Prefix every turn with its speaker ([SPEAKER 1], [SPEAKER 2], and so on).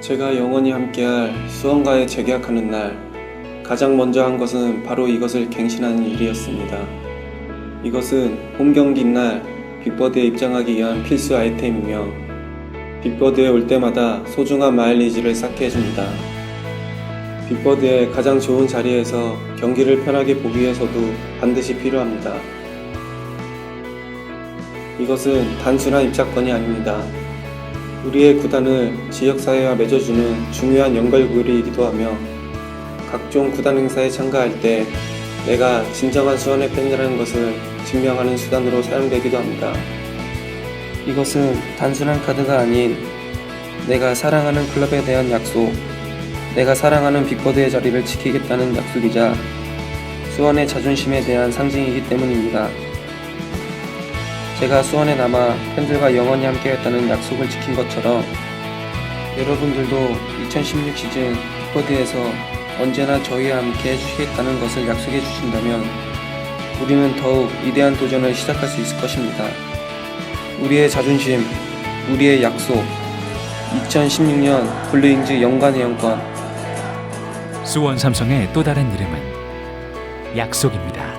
[SPEAKER 1] 제가 영원히 함께할 수원과의 재계약하는 날 가장 먼저 한 것은 바로 이것을 갱신하는 일이었습니다. 이것은 홈 경기인 날 빅버드에 입장하기 위한 필수 아이템이며 빅버드에 올 때마다 소중한 마일리지를 쌓게 해줍니다. 빅버드의 가장 좋은 자리에서 경기를 편하게 보기 위해서도 반드시 필요합니다. 이것은 단순한 입장권이 아닙니다. 우리의 구단을 지역사회와 맺어주는 중요한 연결고리이기도 하며 각종 구단 행사에 참가할 때 내가 진정한 수원의 팬이라는 것을 증명하는 수단으로 사용되기도 합니다. 이것은 단순한 카드가 아닌 내가 사랑하는 클럽에 대한 약속, 내가 사랑하는 빅버드의 자리를 지키겠다는 약속이자 수원의 자존심에 대한 상징이기 때문입니다. 제가 수원에 남아 팬들과 영원히 함께했다는 약속을 지킨 것처럼 여러분들도 2016 시즌 빅버드에서 언제나 저희와 함께 해주시겠다는 것을 약속해 주신다면 우리는 더욱 위대한 도전을 시작할 수 있을 것입니다. 우리의 자존심, 우리의 약속, 2016년 블루잉즈 연간 회원권
[SPEAKER 2] 수원 삼성의 또 다른 이름은 약속입니다.